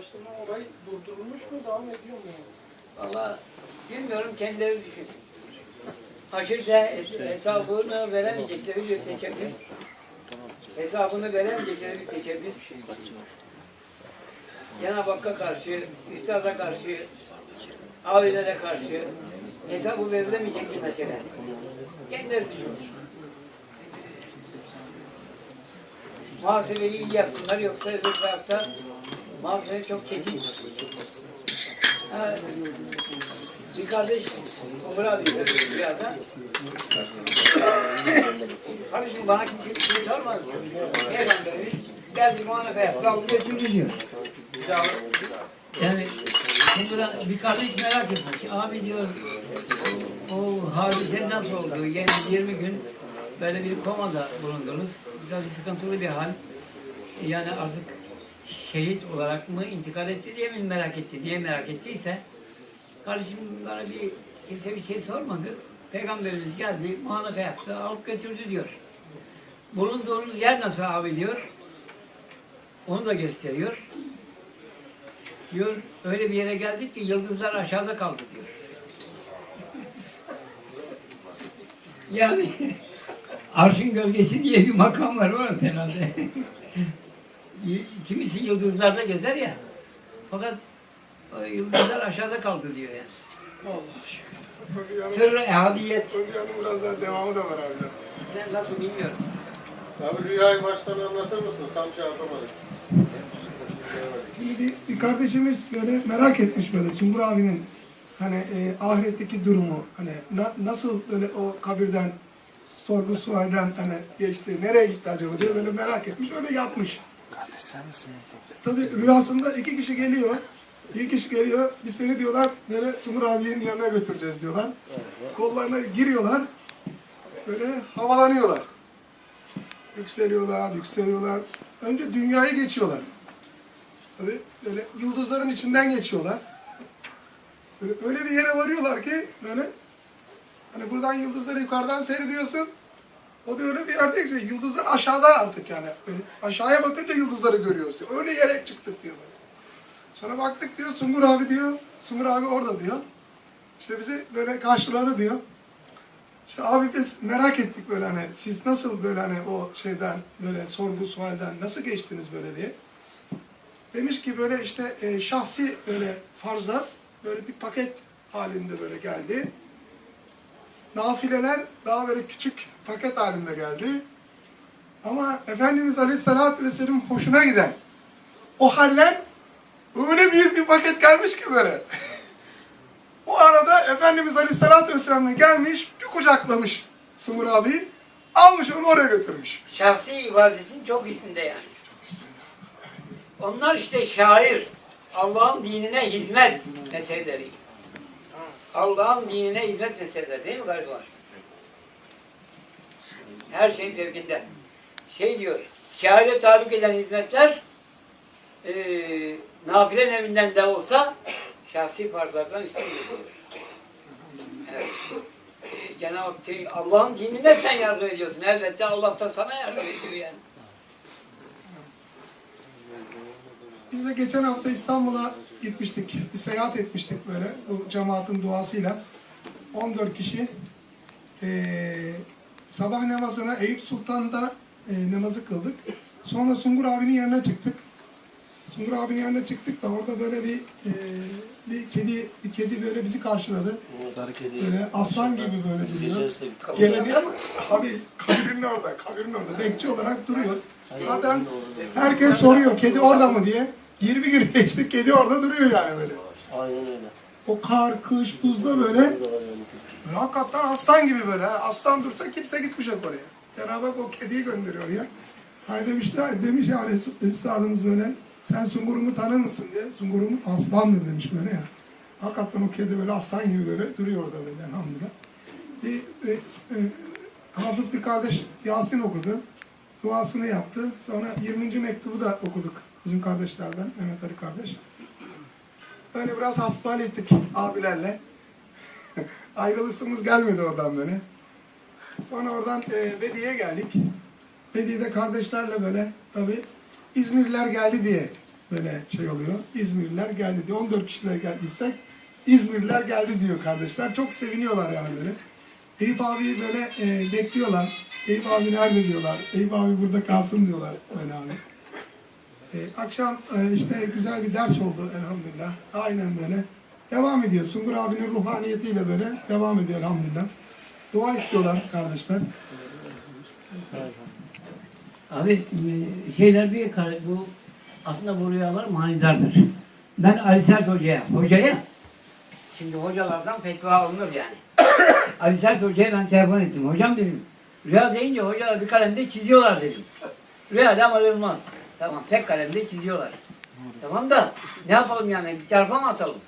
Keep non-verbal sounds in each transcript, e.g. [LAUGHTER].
araştırma olayı durdurulmuş mu, devam ediyor mu? Valla bilmiyorum kendileri düşünsün. [LAUGHS] Haşirde hesabını veremeyecekleri bir tekebbüs, hesabını veremeyecekleri bir tekebbüs, Cenab-ı Hakk'a karşı, Üstad'a karşı, abilere karşı hesabı verilemeyecek bir mesele. Kendileri düşünsün. Muhasebeyi iyi yapsınlar yoksa öbür tarafta muhasebe çok kesin. Ha, bir kardeş Umur abi söyledi rüyada. Kardeşim bana kimse bir şey sormaz diyor. Peygamberimiz geldi muhanefe yaptı, aldı götürdü diyor. Yani sonra bir kardeş merak etmiş. Abi diyor, o hadise nasıl oldu? Yani 20 gün böyle bir komada bulundunuz. Tabii sıkıntılı bir hal. Yani artık şehit olarak mı intikal etti diye mi merak etti diye merak ettiyse kardeşim bana bir kimse bir şey sormadı. Peygamberimiz geldi, muhanaka yaptı, alıp götürdü diyor. Bulunduğunuz yer nasıl abi diyor. Onu da gösteriyor. Diyor, öyle bir yere geldik ki yıldızlar aşağıda kaldı diyor. [LAUGHS] yani [LAUGHS] arşın gölgesi diye bir makam var orada herhalde. [LAUGHS] Kimisi yıldızlarda gezer ya. Fakat o yıldızlar aşağıda kaldı diyor yani. Allah Sırrı ehadiyet. Rüyanın biraz daha devamı da var abi. Ne- Nasıl bilmiyorum. Abi rüyayı baştan anlatır mısın? Tam şey yapamadık. Şimdi bir, bir kardeşimiz böyle merak etmiş böyle Sungur abinin hani e, ahiretteki durumu hani na- nasıl böyle o kabirden sorgu sualden hani geçti nereye gitti acaba diye böyle merak etmiş öyle yapmış. Sen misin? Tabi rüyasında iki kişi geliyor. İki kişi geliyor. Biz seni diyorlar böyle Sungur abinin yanına götüreceğiz diyorlar. Kollarına giriyorlar. Böyle havalanıyorlar. Yükseliyorlar, yükseliyorlar. Önce dünyayı geçiyorlar. Tabi böyle yıldızların içinden geçiyorlar. Böyle, öyle bir yere varıyorlar ki böyle hani buradan yıldızları yukarıdan seyrediyorsun. O da öyle bir yerde ki yıldızlar aşağıda artık yani. Aşağıya bakınca yıldızları görüyorsun. Öyle yere çıktık diyor böyle. Sonra baktık diyor Sungur abi diyor. Sungur abi orada diyor. İşte bizi böyle karşıladı diyor. İşte abi biz merak ettik böyle hani siz nasıl böyle hani o şeyden böyle sorgu sualden nasıl geçtiniz böyle diye. Demiş ki böyle işte e, şahsi böyle farzlar böyle bir paket halinde böyle geldi. Nafileler daha böyle küçük paket halinde geldi. Ama Efendimiz Aleyhisselatü Vesselam hoşuna giden o haller öyle büyük bir paket gelmiş ki böyle. [LAUGHS] o arada Efendimiz Aleyhisselatü Vesselam'dan gelmiş bir kucaklamış Sumur abi almış onu oraya götürmüş. Şahsi ibadetin çok üstünde yani. Onlar işte şair. Allah'ın dinine hizmet meseleleri. Allah'ın dinine hizmet meseleleri değil mi galiba? Her şeyin fevkinde. Şey diyor, şaire taluk eden hizmetler eee nafile nevinden de olsa şahsi farzlardan üstündür diyor. Evet. Cenab-ı şey, Allah'ın dinine sen yardım ediyorsun. Elbette Allah da sana yardım ediyor yani. Biz de geçen hafta İstanbul'a gitmiştik. Bir seyahat etmiştik böyle bu cemaatin duasıyla. 14 kişi eee, sabah namazına Eyüp Sultan'da eee, namazı kıldık. Sonra Sungur abinin yanına çıktık. Sungur abinin yanına çıktık da orada böyle bir eee, bir kedi bir kedi böyle bizi karşıladı. Sarı kedi. Böyle aslan gibi böyle duruyor. Geleni abi kabirin orada, kabirin orada. Bekçi olarak duruyor. Zaten herkes soruyor kedi orada mı diye. 20 gün geçti kedi orada duruyor yani böyle. Aynen öyle. O kar, kış, buzda böyle. hakikaten aslan gibi böyle. Aslan dursa kimse gitmeyecek oraya. Cenab-ı Hak o kediyi gönderiyor ya. Hani demişler, demiş yani üstadımız böyle. Sen sungurumu tanır mısın diye. Sungurum aslandır demiş böyle ya. Hakikaten o kedi böyle aslan gibi böyle duruyor orada böyle elhamdülillah. Bir, e, e, hafız bir kardeş Yasin okudu. Duasını yaptı. Sonra 20. mektubu da okuduk bizim kardeşlerden, Mehmet Ali kardeş. Öyle biraz hasbihal ettik abilerle. [LAUGHS] Ayrılışımız gelmedi oradan böyle. Sonra oradan e, Bediye'ye geldik. Bediye'de kardeşlerle böyle tabi İzmirliler geldi diye böyle şey oluyor. İzmirliler geldi diyor. 14 kişiyle geldiysek İzmirliler geldi diyor kardeşler. Çok seviniyorlar yani böyle. Eyüp abi böyle e, bekliyorlar. Eyüp abi nerede diyorlar. Eyüp abi burada kalsın diyorlar böyle abi. E, akşam e, işte güzel bir ders oldu elhamdülillah. Aynen böyle. Devam ediyor. Sungur abinin ruhaniyetiyle böyle devam ediyor elhamdülillah. Dua istiyorlar kardeşler. Abi e, şeyler bir kar- bu aslında bu rüyalar manidardır. Ben Ali Sert Hoca'ya, hocaya şimdi hocalardan fetva alınır yani. [COUGHS] Ali Sert Hoca'ya ben telefon ettim. Hocam dedim. Rüya deyince hocalar bir kalemde çiziyorlar dedim. Rüya da alınmaz. Tamam tek kalemde çiziyorlar. Tamam da ne yapalım yani bir tarafa mı atalım?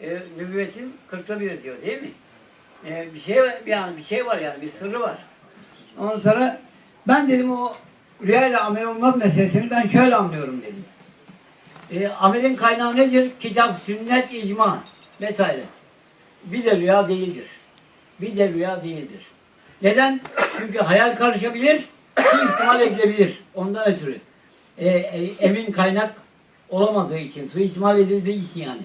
E, nübüvvetin kırkta biri diyor değil mi? E, bir şey yani bir şey var yani bir sırrı var. Ondan sonra ben dedim o rüyayla amel olmaz meselesini ben şöyle anlıyorum dedim. E, amelin kaynağı nedir? Kitap, sünnet, icma vesaire. Bir de rüya değildir. Bir de rüya değildir. Neden? Çünkü hayal karışabilir, ihtimal edilebilir. Ondan ötürü. E, e, emin kaynak olamadığı için, suistimal edildiği için yani.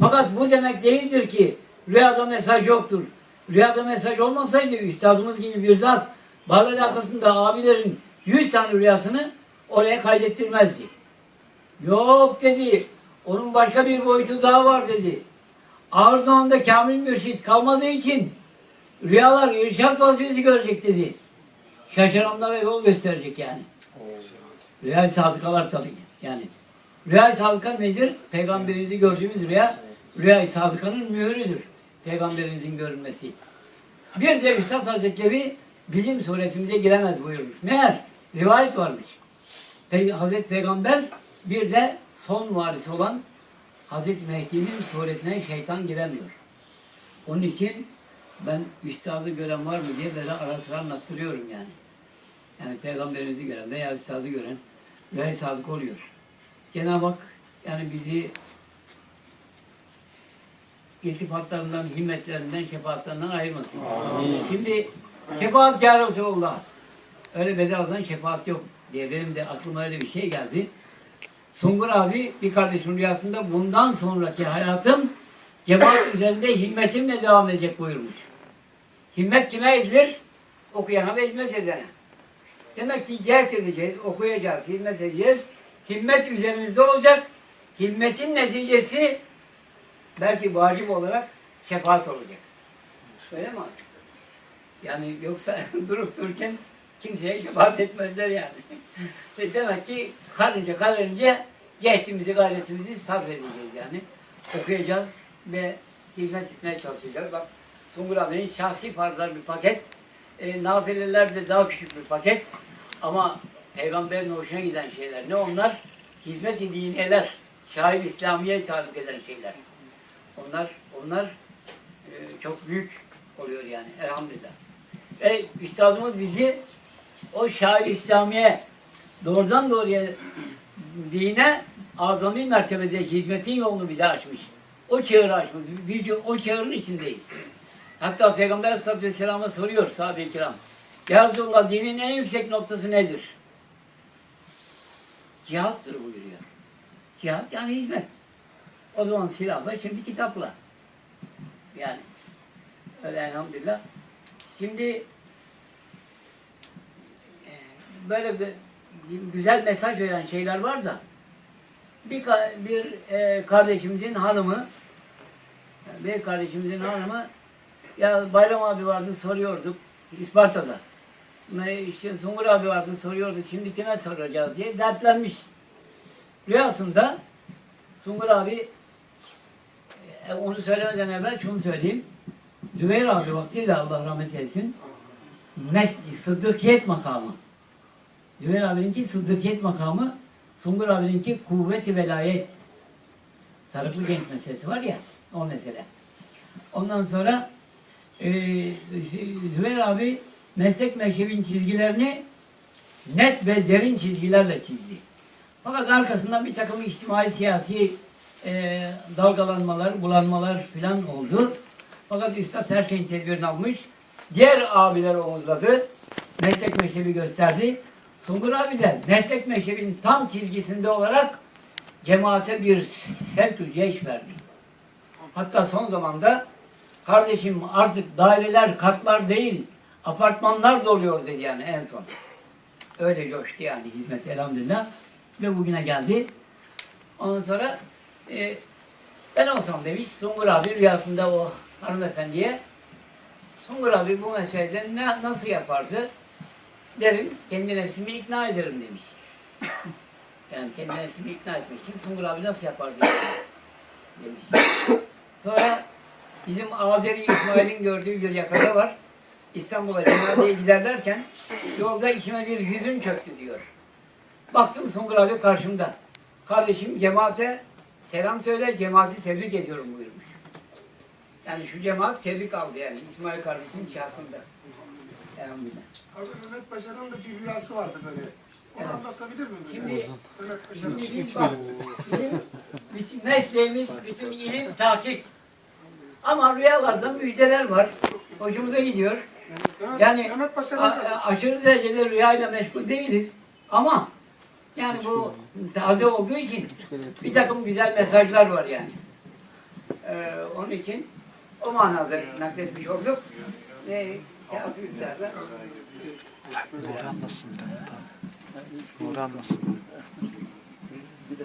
Fakat bu demek değildir ki rüyada mesaj yoktur. Rüyada mesaj olmasaydı üstadımız gibi bir zat bal alakasında abilerin 100 tane rüyasını oraya kaydettirmezdi. Yok dedi. Onun başka bir boyutu daha var dedi. Ağır zamanda kamil mürşit kalmadığı için rüyalar irşat vazifesi görecek dedi. Şaşıranlara yol gösterecek yani. Rüya-i sadıkalar tabii yani. Rüya-i sadıka nedir? Peygamberimizi gördüğümüz rüya, rüya-i sadıkanın mührüdür. Peygamberimizin görünmesi. Bir de Üstad Hazretleri bizim suretimize giremez buyurmuş. Meğer rivayet varmış. Hazreti Peygamber bir de son varisi olan Hazreti Mehdi'nin suretine şeytan giremiyor. Onun için ben üstadı gören var mı diye böyle ara sıra anlattırıyorum yani. Yani peygamberimizi gören veya üstadı gören ve sadık oluyor. Cenab-ı Hak yani bizi iltifatlarından, himmetlerinden, şefaatlerinden ayırmasın. Şimdi şefaat kâr Resulullah. Öyle bedavadan şefaat yok diye benim de aklıma öyle bir şey geldi. Sungur abi bir kardeşim rüyasında bundan sonraki hayatım cemaat [COUGHS] üzerinde himmetimle devam edecek buyurmuş. Himmet kime edilir? Okuyana ve hizmet edene. Demek ki cehd edeceğiz, okuyacağız, himmet edeceğiz. Himmet üzerimizde olacak. Himmetin neticesi belki vacip olarak şefaat olacak. Öyle mi? Yani yoksa [LAUGHS] durup dururken kimseye şefaat etmezler yani. Ve Demek ki karınca karınca geçtiğimizi gayretimizi sarf edeceğiz yani. Okuyacağız ve hizmet etmeye çalışacağız. Bak Sungur abinin şahsi farzlar bir paket. E, nafileler de daha küçük bir paket. Ama peygamberin hoşuna giden şeyler. Ne onlar? Hizmet-i diniyeler. Şair İslamiye'ye taluk eden şeyler. Onlar onlar e, çok büyük oluyor yani elhamdülillah. Ve üstadımız bizi o şair İslamiye doğrudan doğruya dine azami mertebedeki hizmetin yolunu bize açmış. O çağrı açmış. Biz o çağrının içindeyiz. Hatta Peygamber Aleyhisselatü Vesselam'a soruyor sahabe-i kiram. Ya Resulallah dinin en yüksek noktası nedir? Cihattır buyuruyor. Cihat yani hizmet. O zaman silahla, şimdi kitapla. Yani öyle elhamdülillah. Şimdi böyle bir, güzel mesaj veren şeyler var da bir, bir e, kardeşimizin hanımı bir kardeşimizin hanımı ya Bayram abi vardı soruyorduk İsparta'da. İşte Sungur abi vardı soruyorduk şimdi kime soracağız diye dertlenmiş. Rüyasında Sungur abi e, onu söylemeden evvel şunu söyleyeyim. Zübeyir abi vaktiyle Allah rahmet eylesin. Mes sıddıkiyet makamı. Zübeyir abininki sıddıkiyet makamı, Sungur abininki kuvveti velayet. Sarıklı genç meselesi var ya, o mesele. Ondan sonra e, Zübeyir abi meslek meşrebin çizgilerini net ve derin çizgilerle çizdi. Fakat arkasından bir takım içtimai siyasi e, dalgalanmalar, bulanmalar filan oldu. Fakat Üstad her şeyin tedbirini almış. Diğer abiler omuzladı. Meslek meşrebi gösterdi. Sungur abi de meslek meşrebin tam çizgisinde olarak cemaate bir sevk ceş verdi. Hatta son zamanda kardeşim artık daireler, katlar değil, apartmanlar doluyor dedi yani en son. Öyle coştu yani hizmet elhamdülillah. Ve bugüne geldi. Ondan sonra e, ben olsam demiş Sungur abi rüyasında o hanımefendiye Sungur abi bu meselede ne, nasıl yapardı? Derim, kendi nefsimi ikna ederim demiş. yani kendi nefsimi ikna etmek için Sungur abi nasıl yapardı? demiş. Sonra bizim Azeri İsmail'in gördüğü bir yakada var. İstanbul'a cenazeye giderlerken yolda içime bir hüzün çöktü diyor. Baktım Sungur abi karşımda. Kardeşim cemaate selam söyle, cemaati tebrik ediyorum buyurmuş. Yani şu cemaat tebrik aldı yani İsmail kardeşin şahsında. Elhamdülillah. Abi Mehmet Paşa'nın da bir rüyası vardı böyle. Onu Evet. anlatabilir miyim? Şimdi, Mehmet Paşa'nın. şimdi biz bak, bizim bütün mesleğimiz, bütün ilim takip. Ama rüyalarda müjdeler var. Hoşumuza gidiyor. Mehmet, Yani Mehmet a- aşırı derecede rüyayla meşgul değiliz. Ama yani bu taze olduğu için bir takım güzel mesajlar var yani. Ee, onun için o manada nakletmiş olduk. Ya büyüklerle. Uğranmasın ben. Tamam. Uğranmasın ben. Bir de